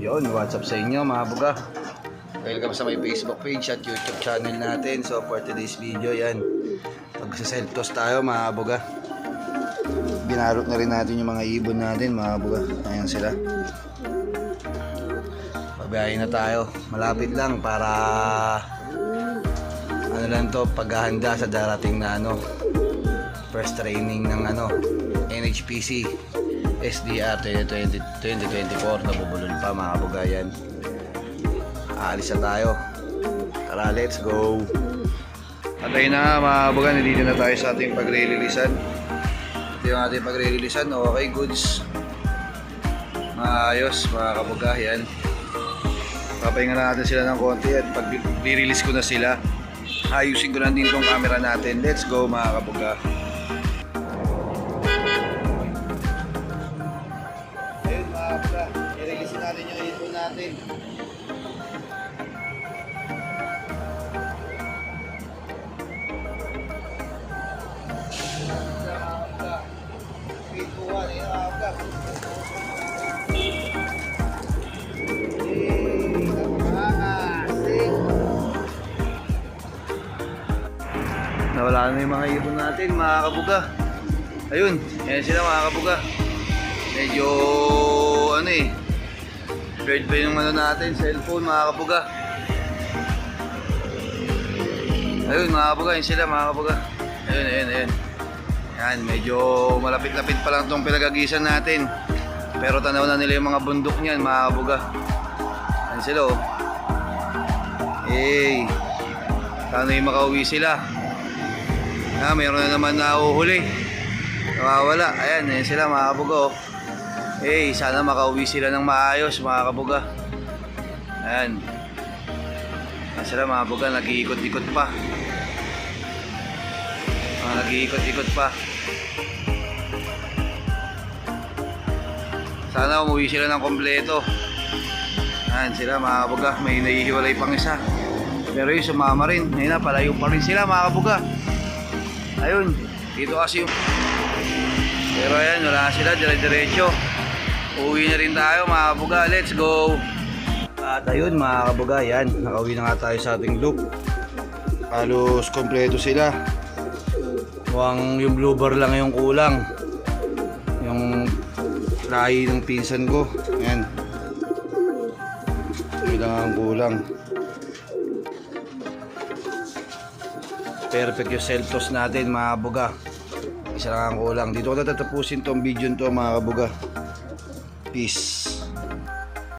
Yun, what's up sa inyo mga buga? Welcome sa my Facebook page at YouTube channel natin. So for today's video, yan. Magsa-self-toss tayo mga buga. Binarot na rin natin yung mga ibon natin mga buga. Ayan sila. Pabiyahin na tayo. Malapit lang para ano lang to, paghahanda sa darating na ano first training ng ano NHPC SDR 2020, 2024 nabubulol pa mga kabugayan. Aalis na tayo. Tara let's go. At na mga kabugan nandito na tayo sa ating pagre-releasean. Ito yung ating pagre-releasean. Okay goods. Maayos mga kabugayan. Papahinga na natin sila ng konti at pag release ko na sila ayusin ko na din tong camera natin. Let's go mga kabuga natin. Nawala na yung mga ibon natin, mga kabuga. Ayun, yan sila mga kabuga medyo ano eh bird pa yung ano natin? Cellphone mga kapuga ayun mga kapuga yun sila mga kapuga ayun ayun ayun. Yan medyo malapit-lapit pa lang tong pinagagisan natin. Pero tanaw na nila yung mga bundok niyan mga kapuga yan sila oh. Eh sana yung makauwi sila. Ah, mayroon na naman na uhuli nawawala. Ayan ayan sila mga kapuga oh Eh, sana makauwi sila ng maayos mga kabuga. Ayan. Ayan sila mga kabuga, nag-iikot-ikot pa. Mga nag-iikot-ikot pa. Sana umuwi sila ng kompleto. Ayan sila mga kabuga, may nahihiwalay pang isa. Pero yung sumama rin, ngayon na palayo pa rin sila mga kabuga. Ayun, dito kasi yung... Pero ayan, wala sila, dire-diretso. Uwi na rin tayo mga kabuga. Let's go! At ayun mga kabuga, yan. Nakauwi na nga tayo sa ating loop. Halos kompleto sila. Mukhang yung blue bar lang yung kulang. Yung lahi ng pinsan ko. Yan. Yun lang ang kulang. Perfect yung self-toss natin mga kabuga. Isa lang ang kulang. Dito ko na tatapusin tong video to mga kabuga. Peace.